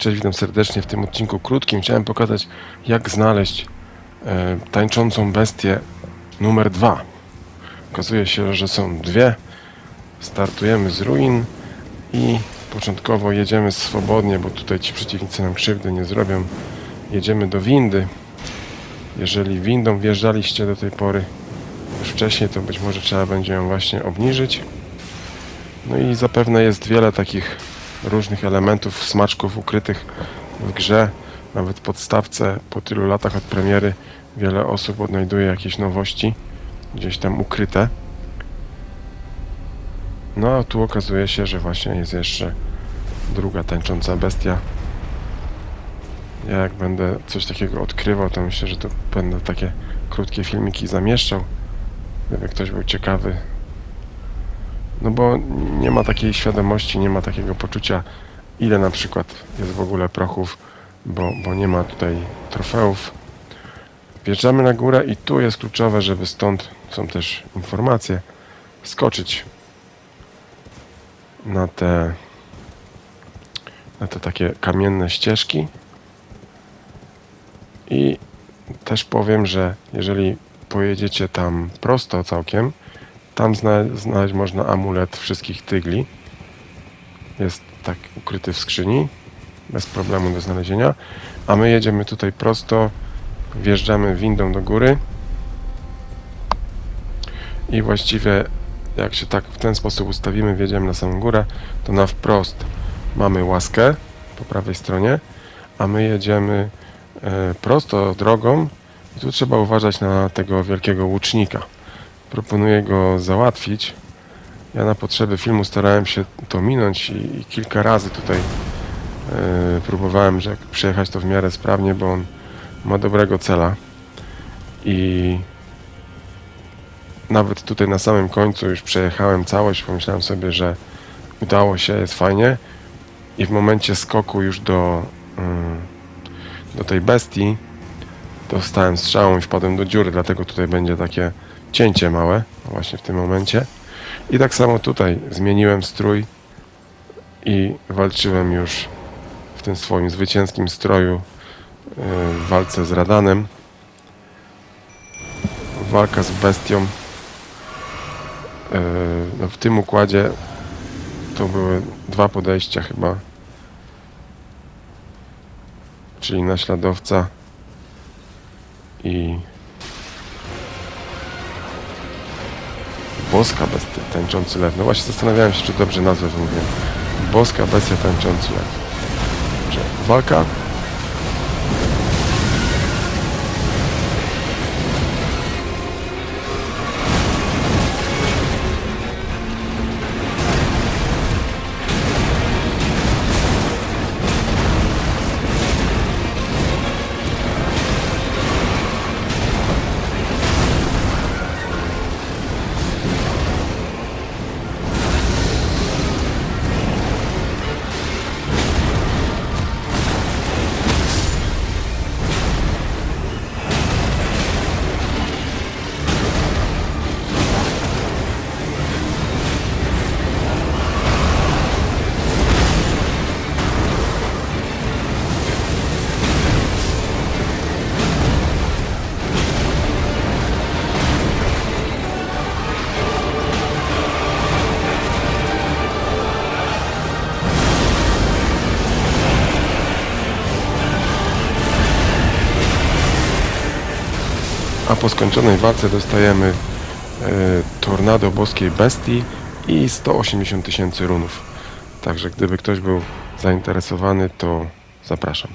Cześć, witam serdecznie w tym odcinku krótkim. Chciałem pokazać, jak znaleźć e, tańczącą bestię numer dwa. Okazuje się, że są dwie. Startujemy z ruin i początkowo jedziemy swobodnie, bo tutaj ci przeciwnicy nam krzywdy nie zrobią. Jedziemy do windy. Jeżeli windą wjeżdżaliście do tej pory już wcześniej, to być może trzeba będzie ją właśnie obniżyć. No i zapewne jest wiele takich różnych elementów, smaczków ukrytych w grze. Nawet podstawce po tylu latach od premiery wiele osób odnajduje jakieś nowości gdzieś tam ukryte. No a tu okazuje się, że właśnie jest jeszcze druga tańcząca bestia. Ja jak będę coś takiego odkrywał, to myślę, że to będę takie krótkie filmiki zamieszczał. Gdyby ktoś był ciekawy, no bo nie ma takiej świadomości, nie ma takiego poczucia, ile na przykład jest w ogóle prochów, bo, bo nie ma tutaj trofeów. Wjeżdżamy na górę i tu jest kluczowe, żeby stąd są też informacje, skoczyć na te, na te takie kamienne ścieżki. I też powiem, że jeżeli pojedziecie tam prosto całkiem, tam zna znaleźć można amulet wszystkich tygli. Jest tak ukryty w skrzyni, bez problemu do znalezienia. A my jedziemy tutaj prosto, wjeżdżamy windą do góry. I właściwie jak się tak w ten sposób ustawimy, wjedziemy na samą górę, to na wprost mamy łaskę po prawej stronie, a my jedziemy e, prosto drogą i tu trzeba uważać na tego wielkiego łucznika proponuję go załatwić. Ja na potrzeby filmu starałem się to minąć i, i kilka razy tutaj e, próbowałem że przejechać to w miarę sprawnie, bo on ma dobrego cela. I nawet tutaj na samym końcu już przejechałem całość, pomyślałem sobie, że udało się, jest fajnie. I w momencie skoku już do, mm, do tej bestii dostałem strzałą i wpadłem do dziury, dlatego tutaj będzie takie cięcie małe właśnie w tym momencie. I tak samo tutaj zmieniłem strój i walczyłem już w tym swoim zwycięskim stroju yy, w walce z Radanem. Walka z bestią. Yy, No w tym układzie to były dwa podejścia chyba. Czyli naśladowca i Boska bestia tańczący lew. No właśnie zastanawiałem się, czy dobrze nazwę wymówiłem. Boska bestia tańczący lew. Dobrze. Walka. A po skończonej walce dostajemy e, tornado boskiej bestii i 180 tysięcy runów. Także gdyby ktoś był zainteresowany, to zapraszam.